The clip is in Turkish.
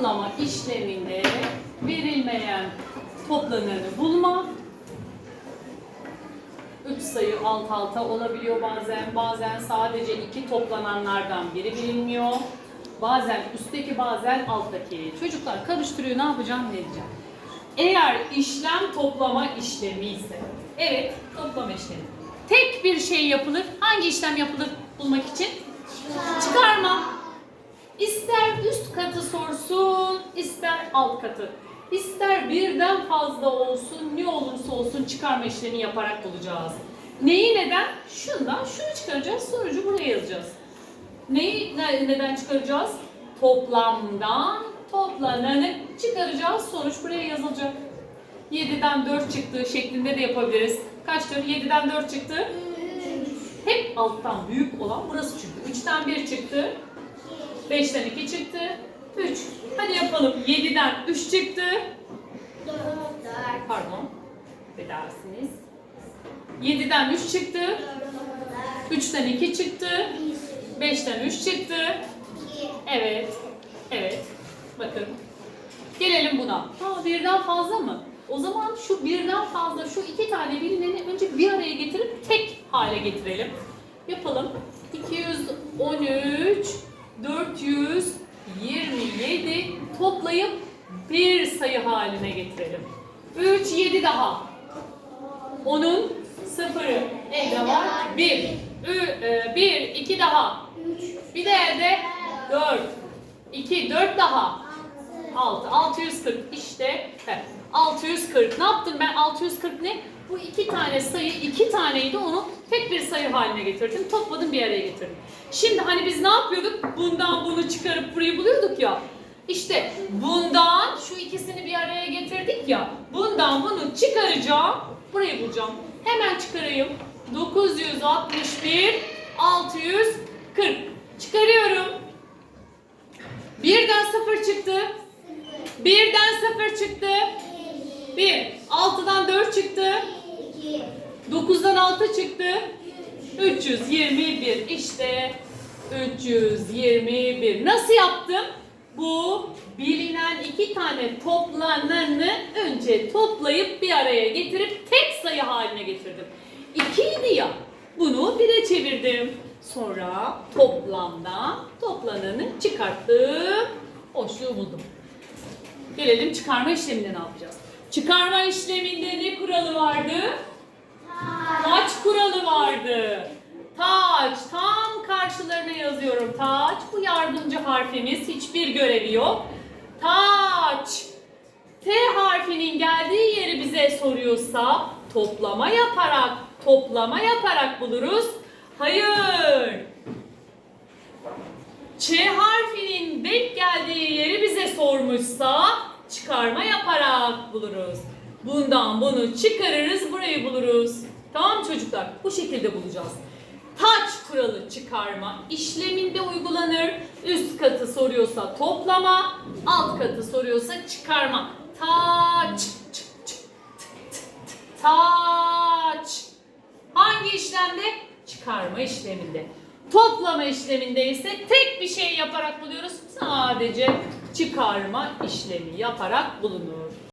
Toplama işleminde verilmeyen toplananı bulma. Üç sayı alt alta olabiliyor bazen. Bazen sadece iki toplananlardan biri bilinmiyor. Bazen üstteki bazen alttaki. Çocuklar karıştırıyor ne yapacağım ne diyeceğim. Eğer işlem toplama işlemi ise, evet toplama işlemi. Tek bir şey yapılır. Hangi işlem yapılır bulmak için? Çıkarma. İster üst katı sorsun, ister alt katı. İster birden fazla olsun, ne olursa olsun çıkarma işlemi yaparak bulacağız. Neyi neden? Şundan şunu çıkaracağız, sonucu buraya yazacağız. Neyi ne- neden çıkaracağız? Toplamdan toplananı çıkaracağız, sonuç buraya yazılacak. 7'den 4 çıktı şeklinde de yapabiliriz. Kaçtır? 7'den 4 çıktı. Hep alttan büyük olan burası çünkü. 3'ten 1 çıktı. 5'ten 2 çıktı. 3. Hadi yapalım. 7'den 3 çıktı. Pardon. Affedersiniz. 7'den 3 çıktı. 3'ten 2 çıktı. 5'ten 3 çıktı. Evet. Evet. Bakın. Gelelim buna. Ha birden fazla mı? O zaman şu birden fazla şu iki tane bilineni önce bir araya getirip tek hale getirelim. Yapalım. 213 427 toplayıp bir sayı haline getirelim. 3 7 daha. Onun sıfırı. Elde var. 1. 1 2 daha. Bir de elde 4. 2 4 daha. 6. 640 işte. heh, 640. Ne yaptım ben? 640 ne? Bu iki tane sayı, iki taneydi onu tek bir sayı haline getirdim. Topladım bir araya getirdim. Şimdi hani biz ne yapıyorduk? Bundan bunu çıkarıp burayı buluyorduk ya. İşte bundan şu ikisini bir araya getirdik ya. Bundan bunu çıkaracağım. Burayı bulacağım. Hemen çıkarayım. 961 640. Çıkarıyorum. Birden sıfır çıktı. Birden sıfır çıktı. Bir. Altıdan dört çıktı. Dokuzdan altı çıktı. 321. İşte 321. Nasıl yaptım? Bu bilinen iki tane toplananı önce toplayıp bir araya getirip tek sayı haline getirdim. İkiydi ya. Bunu bire çevirdim. Sonra toplamdan toplananı çıkarttım. Boşluğu buldum. Gelelim çıkarma işleminde ne yapacağız? Çıkarma işleminde ne kuralı vardı? Taç kuralı vardı. Taç tam karşılarına yazıyorum. Taç bu yardımcı harfimiz hiçbir görevi yok. Taç. T harfinin geldiği yeri bize soruyorsa toplama yaparak toplama yaparak buluruz. Hayır. Ç harfinin denk geldiği yeri bize sormuşsa çıkarma yaparak buluruz. Bundan bunu çıkarırız, burayı buluruz. Tamam çocuklar? Bu şekilde bulacağız. Taç kuralı çıkarma işleminde uygulanır. Üst katı soruyorsa toplama, alt katı soruyorsa çıkarma. Taç. Taç. Hangi işlemde? Çıkarma işleminde. Toplama işleminde ise tek bir şey yaparak buluyoruz. Sadece çıkarma işlemi yaparak bulunur.